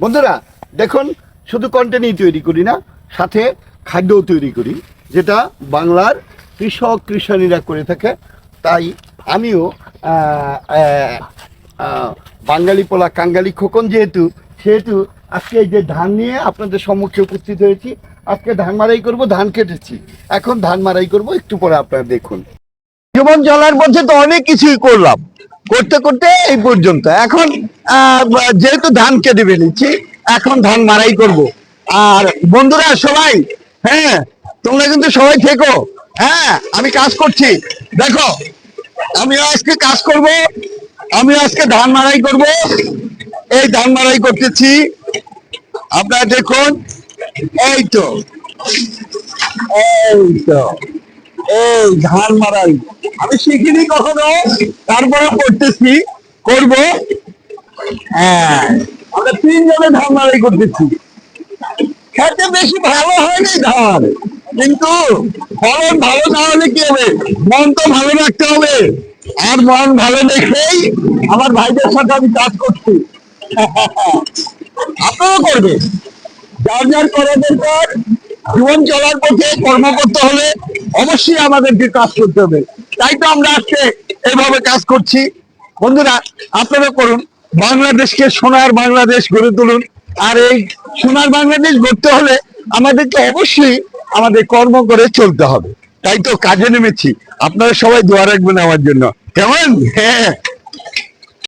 বন্ধুরা, দেখুন, শুধু কন্টেন্টই তৈরি করি না, সাথে খাদ্যও তৈরি করি, যেটা বাংলার কৃষক, কৃষানীরা করে থাকে। তাই আমিও বাঙালি পোলা, কাঙ্গালি খোকন যেহেতু, সেহেতু আজকে এই যে ধান নিয়ে আপনাদের সম্মুখে উপস্থিত হয়েছি, আজকে ধান মারাই করব, ধান কেটেছি। এখন ধান মারাই করব, একটু পরে আপনারা দেখুন। জীবন চলার মধ্যে তো অনেক কিছুই করলাম। করতে করতে এই পর্যন্ত। এখন যেহেতু ধান কেটে ফেলেছি, এখন ধান মারাই করব। আর বন্ধুরা, সবাই হ্যাঁ তোমরা কিন্তু সবাই থেকো। হ্যাঁ আমি কাজ করছি। দেখো আমি আজকে কাজ করব আমি আজকে ধান মারাই করব। এই ধান মারাই করতেছি। আপনারা দেখুন, এই তো এই তো, এই ধান মারাই। আমি শিখিনি কখনো, তারপরে করতেছি করব। হ্যাঁ আমরা তিনজনে ধান মারাই করতেছি। খেতে বেশি ভালো হয়নি ধান, কিন্তু ফলন ভালো না হলে কি হবে? মন তো ভালো রাখতে হবে। আর মন ভালো দেখেই আমার ভাইদের সাথে আমি কাজ করছি। আপনারাও করবে যার যার করা দরকার, জীবন চলার পথে কর্ম করতে হলে অবশ্যই আমাদেরকে কাজ করতে হবে। তাই তো আমরা আজকে এইভাবে কাজ করছি। বন্ধুরা, আপনারা করুন, বাংলাদেশকে সোনার বাংলাদেশ গড়ে তুলুন। আর এই সোনার বাংলাদেশ গড়তে হলে আমাদেরকে অবশ্যই আমাদের কর্ম করে চলতে হবে। তাই তো কাজে নেমেছি। আপনারা সবাই দোয়া রাখবেন আমার জন্য। কেমন? হ্যাঁ।